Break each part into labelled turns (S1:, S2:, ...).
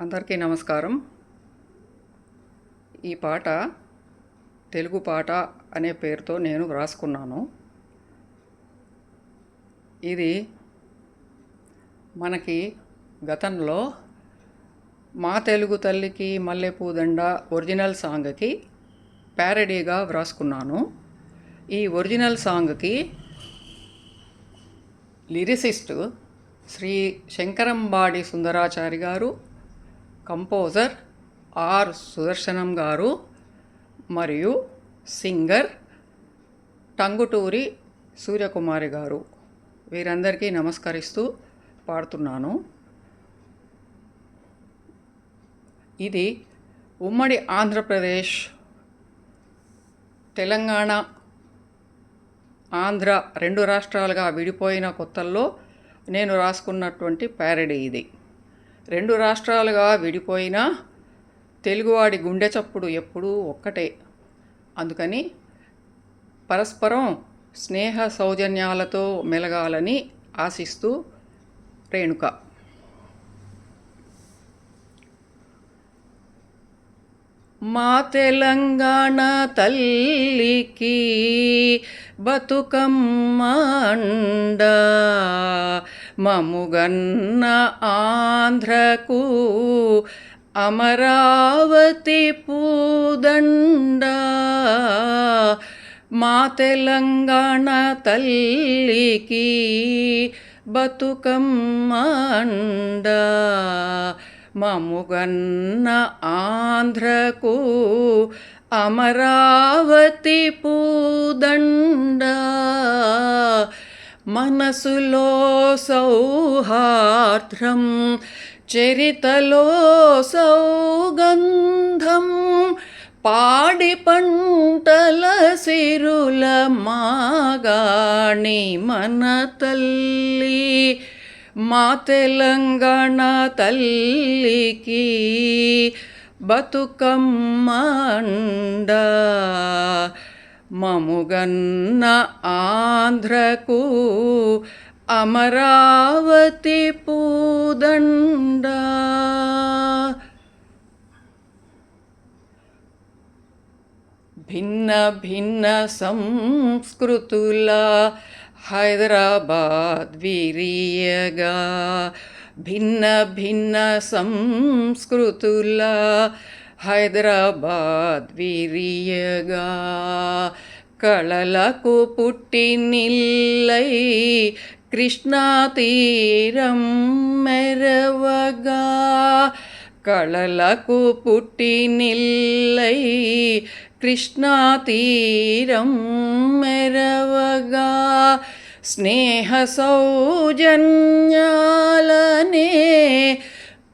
S1: అందరికీ నమస్కారం. ఈ పాట తెలుగు పాట అనే పేరుతో నేను వ్రాసుకున్నాను. ఇది మనకి గతంలో మా తెలుగు తల్లికి మల్లెపూదండ ఒరిజినల్ సాంగ్కి ప్యారడీగా వ్రాసుకున్నాను. ఈ ఒరిజినల్ సాంగ్కి లిరిసిస్ట్ శ్రీ శంకరంబాడి సుందరాచారి గారు కంపోజర్ ఆర్ సుదర్శనం గారు మరియు సింగర్ టంగుటూరి సూర్యకుమారి గారు. వీరందరికీ నమస్కరిస్తూ పాడుతున్నాను. ఇది ఉమ్మడి ఆంధ్రప్రదేశ్ తెలంగాణ ఆంధ్ర రెండు రాష్ట్రాలుగా విడిపోయిన కొత్తల్లో నేను రాసుకున్నటువంటి ప్యారడీ ఇది. రెండు రాష్ట్రాలుగా విడిపోయినా తెలుగువాడి గుండె చప్పుడు ఎప్పుడూ ఒక్కటే. అందుకని పరస్పరం స్నేహ సౌజన్యాలతో మెలగాలని ఆశిస్తూ రేణుక మా తెలంగాణ తల్లికి బతుకమ్మ అండ. మముగన్న ఆంధ్రకు అమరావతి పూదండ. మా తెలంగాణ తల్లికి బతుకమ్మ అండ. మముగన్న ఆంధ్రకు అమరావతి పూదండ. మనసులో సౌహార్ద్రం చరితలో సౌగంధం పాడి పంటల సిరుల మాగాణి మన తల్లి. మా తెలంగాణ తల్లికి బతుకమ్మ అండ. మముగన్న ఆంధ్రకు అమరావతి పూదండ. భిన్న భిన్న సంస్కృతుల హైదరాబాద్ విరియగా భిన్న భిన్న సంస్కృతుల హైదరాబాద్ విరియగా కళలకు పుట్టి నిల్లై కృష్ణా తీరం మెరవగా కళలకు పుట్టి నిల్లై కృష్ణాతీరం మెరవగా స్నేహ సౌజన్యాలనే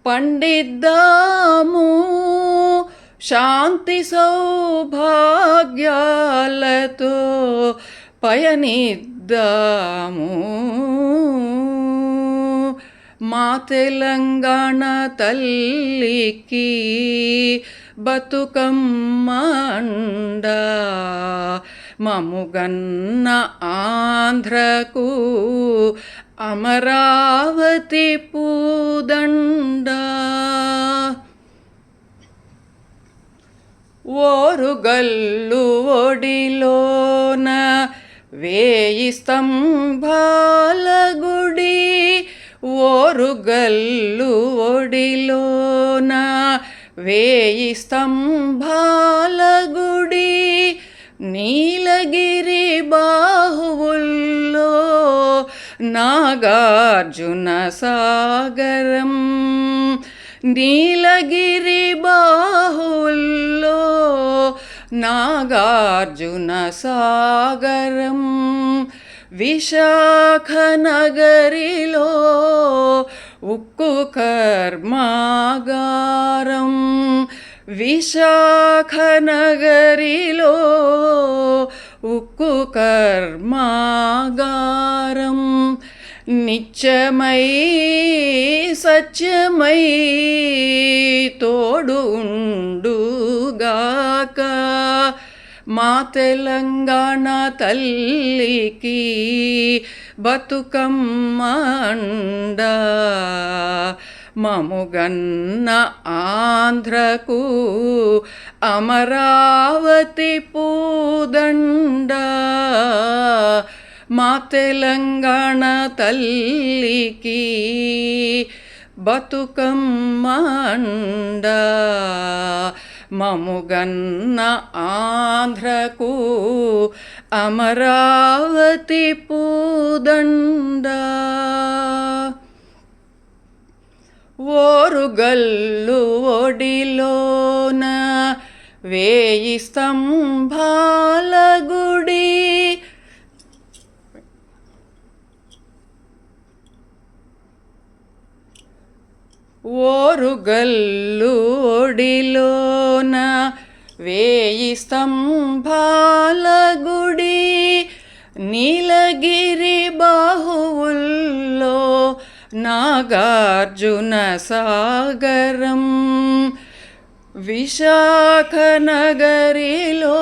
S1: పండిద్దాము శాంతి సౌభాగ్యాలతో పయనిద్దాము. మా తెలంగాణ తల్లికి బతుకమ్మ అండ. మముగన్న ఆంధ్రకు అమరావతి పూదండ. ఓరుగల్లు ఒడిలోన వేయి స్తంభాల గల్లు ఒడిలోన వేయి స్తంభాల గుడి నీలగిరి బాహువుల్లో నాగార్జున సాగరం నీలగిరి బాహుల్లో నాగార్జున సాగరం విశాఖ నగరిలో ఉక్కు కర్మాగారం విశాఖ నగరిలో ఉక్కు కర్మాగారం నిత్యమై సత్యమై తోడు ఉండుగాక మా తెలంగాణ తల్లికి బతుకమ్మ అండ మముగన్న ఆంధ్రకు అమరావతి పూదండ. మా తెలంగాణ తల్లికి బతుకమ్మ అండా మముగన్న ఆంధ్రకు అమరావతి పూదండ. ఓరుగల్లు ఒడిలోన వేయి స్తంభాల గుడి. ఓరుగల్లు ఒడిలోన వేయి స్తంభాల గుడి నీలగిరి బాహువుల్లో నాగార్జున సాగరం విశాఖ నగరిలో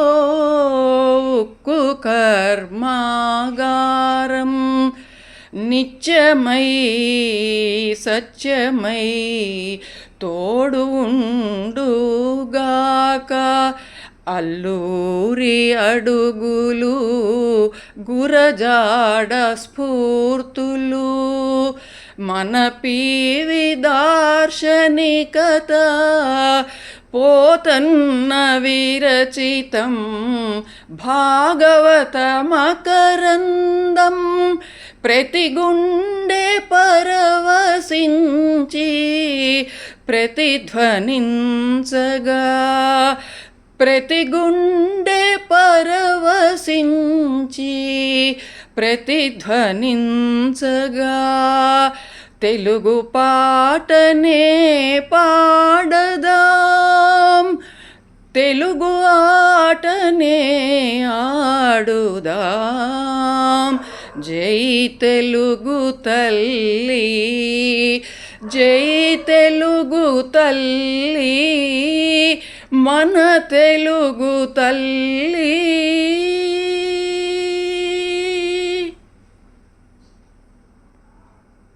S1: ఉక్కు కర్మాగారం నిత్యమై సత్యమై తోడు ఉండుగాక. అల్లూరి అడుగులు గురజాడ స్ఫూర్తులు మన పీవి దార్శనికత పోతన్న విరచితం భాగవత మకరందం ప్రతి గుండె పరవశించి ప్రతిధ్వనించగా ప్రతి గుండె పరవశించి ప్రతిధ్వనించగా తెలుగు పాటనే పాడ తెలుగు ఆటనే ఆడుదాం. జై తెలుగు తల్లి జై తెలుగు తల్లి మన తెలుగు తల్లి.